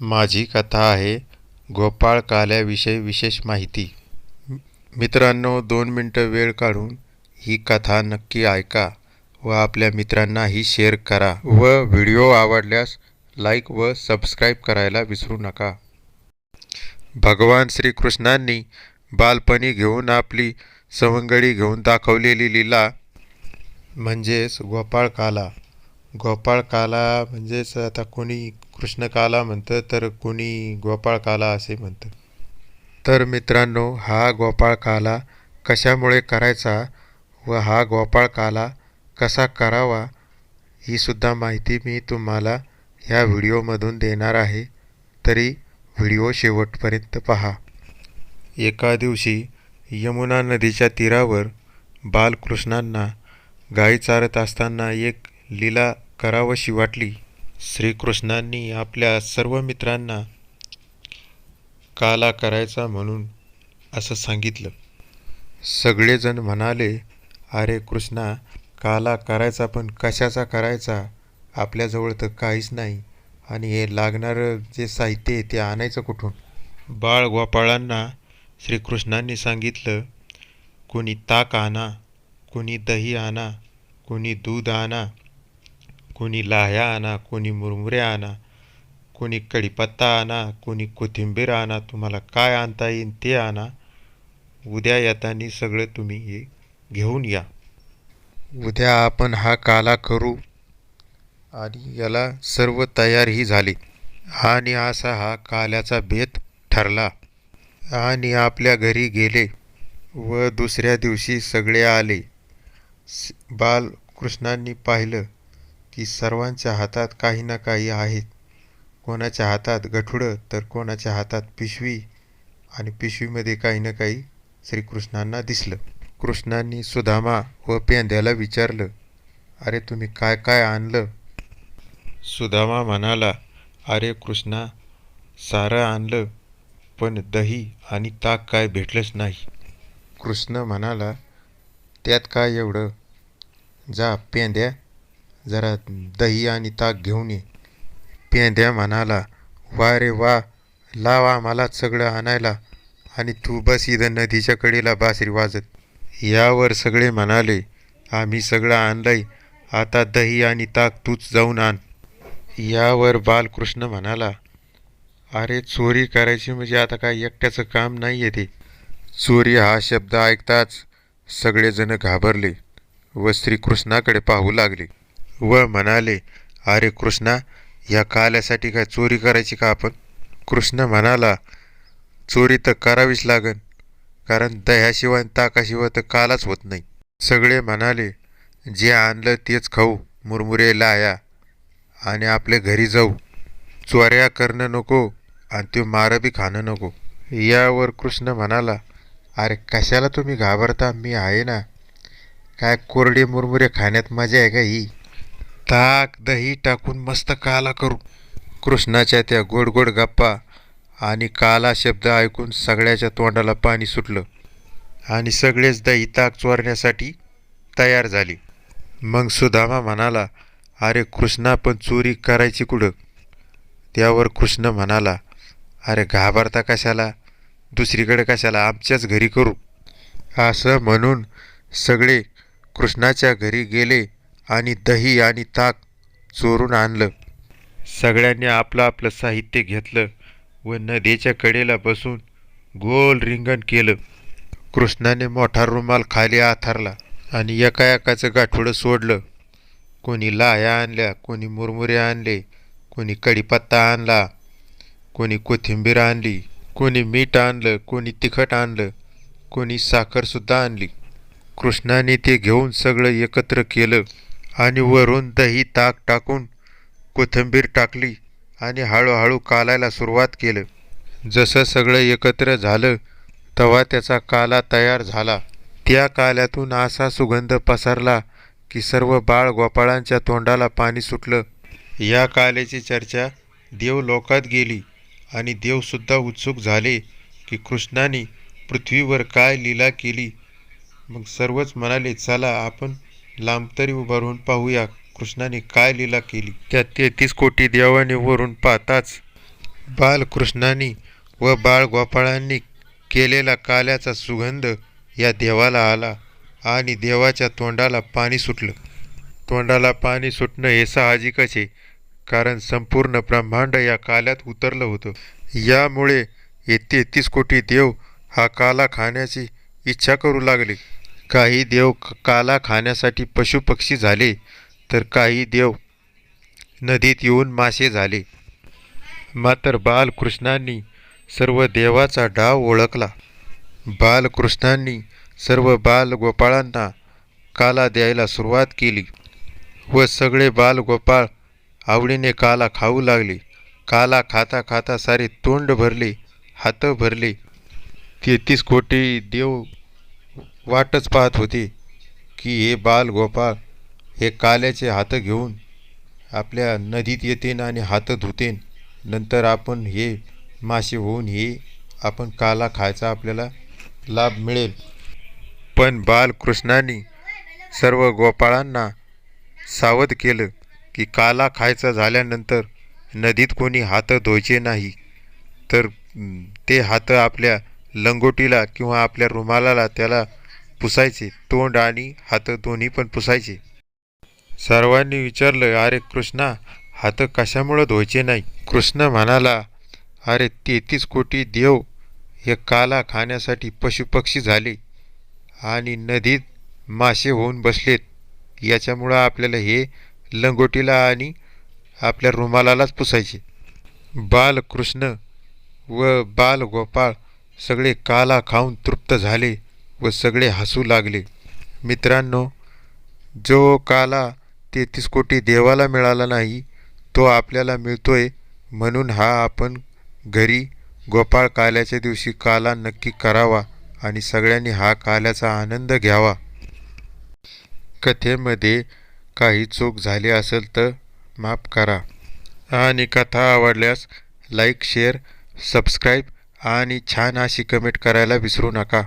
माझी कथा आहे गोपाळ काल्याविषयी विशेष माहिती. मित्रांनो दोन मिनटं वेळ काढून ही कथा नक्की ऐका व आपल्या मित्रांनाही शेअर करा व व्हिडिओ आवडल्यास लाईक व सबस्क्राईब करायला विसरू नका. भगवान श्रीकृष्णांनी बालपणी घेऊन आपली सवंगडी घेऊन दाखवलेली लीला म्हणजेच गोपाळ काला. गोपाळ काला म्हणजेच आता कोणी कृष्णकाला म्हणतं तर कुणी गोपाळकाला असे म्हणतं. तर मित्रांनो हा गोपाळ काला कशामुळे करायचा व हा गोपाळ काला कसा करावा ही सुद्धा माहिती मी तुम्हाला ह्या व्हिडिओमधून देणार आहे. तरी व्हिडिओ शेवटपर्यंत पहा. एका दिवशी यमुना नदीच्या तीरावर बालकृष्णांना गाई चारत असताना एक लीला करावशी वाटली. श्रीकृष्णांनी आपल्या सर्व मित्रांना काला करायचा म्हणून असं सांगितलं. सगळेजण म्हणाले अरे कृष्णा काला करायचा पण कशाचा करायचा? आपल्याजवळ तर काहीच नाही. आणि हे लागणारं जे साहित्य आहे ते आणायचं कुठून? बाळ गोपाळांना श्रीकृष्णांनी सांगितलं कोणी ताक आणा कोणी दही आणा कोणी दूध आणा कोणी लाह्या आणा कोणी मुरमुऱ्या आणा कोणी कढीपत्ता आणा कोणी कोथिंबीर आणा तुम्हाला काय आणता येईल ते आणा उद्या येताना सगळं तुम्ही हे घेऊन या. उद्या आपण हा काला करू आणि याला सर्व तयारही झाली. आणि असा हा काल्याचा बेत ठरला. आणि आपल्या घरी गेले व दुसऱ्या दिवशी सगळे आले. बालकृष्णांनी पाहिलं की सर्वांच्या हातात काही ना काही आहेत. कोणाच्या हातात गठुडं तर कोणाच्या हातात पिशवी. आणि पिशवीमध्ये काही ना काही श्रीकृष्णांना दिसलं. कृष्णांनी सुदामा व पेंद्याला विचारलं अरे तुम्ही काय काय आणलं? सुदामा म्हणाला अरे कृष्णा सारं आणलं पण दही आणि ताक काय भेटलंच नाही. कृष्ण म्हणाला त्यात काय एवढं? जा पेंद्या जरा दही आणि ताक घेऊन ये. पेंद्या म्हणाला वा रे वा लावा आम्हालाच सगळं आणायला आणि तू बस इथं नदीच्या कडेला बासरी वाजत. यावर सगळे म्हणाले आम्ही सगळं आणलंय आता दही आणि ताक तूच जाऊन आण. यावर बालकृष्ण म्हणाला अरे चोरी करायची म्हणजे आता काय एकट्याचं काम नाही आहे ते. चोरी हा शब्द ऐकताच सगळेजण घाबरले. व श्रीकृष्णाकडे पाहू लागले. व म्हणाले अरे कृष्णा या काल्यासाठी काय चोरी करायची का आपण? कृष्ण म्हणाला चोरी तर करावीच लागन कारण दह्याशिवाय आणि ताकाशिवाय तर कालाच होत नाही. सगळे म्हणाले जे आणलं तेच खाऊ मुरमुरे लाया आणि आपल्या घरी जाऊ. चोऱ्या करणं नको आणि ते मारं बी खाणं नको. यावर कृष्ण म्हणाला अरे कशाला तुम्ही घाबरता? मी आहे ना. काय कोरडे मुरमुरे खाण्यात मजा आहे का ही? ताक दही टाकून मस्त काला करू. कृष्णाच्या त्या गोड गोड गप्पा आणि काला शब्द ऐकून सगळ्याच्या तोंडाला पाणी सुटलं आणि सगळेच दही ताक चोरण्यासाठी तयार झाले. मग सुदामा म्हणाला अरे कृष्णा पण चोरी करायची कुठं? त्यावर कृष्ण म्हणाला अरे घाबरता कशाला? दुसरीकडे कशाला? आमच्याच घरी करू. असं म्हणून सगळे कृष्णाच्या घरी गेले आणि दही आणि ताक चोरून आणलं. सगळ्यांनी आपलं आपलं साहित्य घेतलं व नदीच्या कडेला बसून गोल रिंगण केलं. कृष्णाने मोठा रुमाल खाली आथरला आणि एका एकाचं गाठोडं सोडलं. कोणी लाह्या आणल्या कोणी मुरमुरे आणले कोणी कढीपत्ता आणला कोणी कोथिंबीर आणली कोणी मीठ आणलं कोणी तिखट आणलं कोणी साखरसुद्धा आणली. कृष्णाने ते घेऊन सगळं एकत्र केलं. आणि वरून दही ताक टाकून कोथिंबीर टाकली आणि हळूहळू कालायला सुरुवात केलं. जसं सगळं एकत्र झालं तेव्हा त्याचा काला तयार झाला. त्या काल्यातून असा सुगंध पसरला की सर्व बाळ गोपाळांच्या तोंडाला पाणी सुटलं. या काल्याची चर्चा देवलोकात गेली आणि देवसुद्धा उत्सुक झाले की कृष्णाने पृथ्वीवर काय लीला केली. मग सर्वच म्हणाले चला आपण लांब तरी उभा राहून पाहूया. कृष्णाने काय लीला केली? त्या तेहतीस कोटी देवाने वरून पाहताच बालकृष्णांनी व बाळगोपाळांनी केलेला काल्याचा सुगंध या देवाला आला आणि देवाच्या तोंडाला पाणी सुटलं. तोंडाला पाणी सुटणं हे साहजिकच आहे कारण संपूर्ण ब्रह्मांड या काल्यात उतरलं होतं. यामुळे हे तेहतीस कोटी देव हा काला खाण्याची इच्छा करू लागली. काही देव काला खाण्यासाठी पशुपक्षी झाले तर काही देव नदीत येऊन मासे झाले. मात्र बालकृष्णांनी सर्व देवाचा डाव ओळखला. बालकृष्णांनी सर्व बालगोपाळांना काला द्यायला सुरुवात केली व सगळे बालगोपाळ आवडीने काला खाऊ लागले. काला खाता खाता सारे तोंड भरले हात भरले. तेहतीस कोटी देव वाटच पाहत होते की हे बाल गोपाळ हे काल्याचे हात घेऊन आपल्या नदीत येतेन आणि हात धुतेन. नंतर आपण हे मासे होऊन हे आपण काला खायचा आपल्याला लाभ मिळेल. पण बालकृष्णांनी सर्व गोपाळांना सावध केलं की काला खायचा झाल्यानंतर नदीत कोणी हात धुवायचे नाही. तर ते हात आपल्या लंगोटीला किंवा आपल्या रुमालाला त्याला पुसायचे. तोंड आणि हात दोन्ही पण पुसायचे. सर्वांनी विचारलं अरे कृष्णा हात कशामुळं धुवायचे नाही? कृष्ण म्हणाला अरे तेहतीस कोटी देव हे काला खाण्यासाठी पशुपक्षी झाले आणि नदीत मासे होऊन बसलेत. याच्यामुळं आपल्याला हे लंगोटीला आणि आपल्या रुमालालाच पुसायचे. बालकृष्ण व बालगोपाळ सगळे काला खाऊन तृप्त झाले. व सगळे हसू लागले. मित्रांनो जो काला तेहतीस कोटी देवाला मिळाला नाही तो आपल्याला मिळतोय म्हणून हा आपण घरी गोपाळ काल्याच्या दिवशी काला नक्की करावा आणि सगळ्यांनी हा काल्याचा आनंद घ्यावा. कथेमध्ये काही चूक झाली असेल तर माफ करा आणि कथा आवडल्यास लाईक शेअर सबस्क्राईब आणि छान अशी कमेंट करायला विसरू नका.